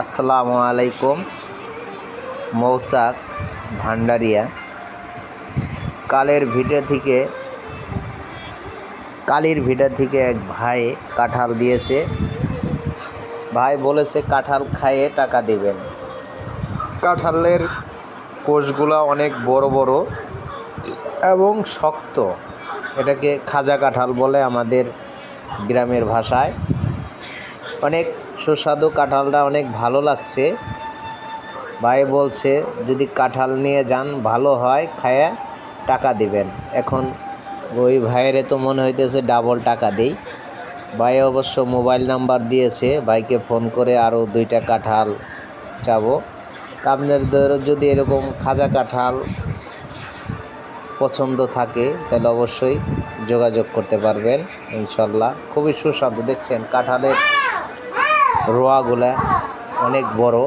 আসসালামু আলাইকুম, মৌসাক ভান্ডারিয়া। কালের ভিটে থেকে, কালির ভিটা থেকে এক ভাই কাঁঠাল দিয়েছে। ভাই বলেছে, কাঁঠাল খাইয়ে টাকা দেবেন। কাঁঠালের কোষগুলো অনেক বড় বড় এবং শক্ত। এটাকে খাজা কাঁঠাল বলে আমাদের গ্রামের ভাষায়। অনেক সুস্বাদু কাঁঠালটা অনেক ভালো লাগছে। ভাই বলছে, যদি কাঁঠাল নিয়ে যান, ভালো হয় খায়া টাকা দিবেন। এখন ওই ভাইয়ের তো মনে হইতেছে ডাবল টাকা দেই। ভাই অবশ্য মোবাইল নাম্বার দিয়েছে, ভাইকে ফোন করে আরও দুইটা কাঁঠাল চাবো। আপনাদের যদি এরকম খাজা কাঁঠাল পছন্দ থাকে, তাহলে অবশ্যই যোগাযোগ করতে পারবেন, ইনশাল্লাহ। খুবই সুস্বাদু, দেখছেন কাঁঠালের রোয়াগুলা অনেক বড়।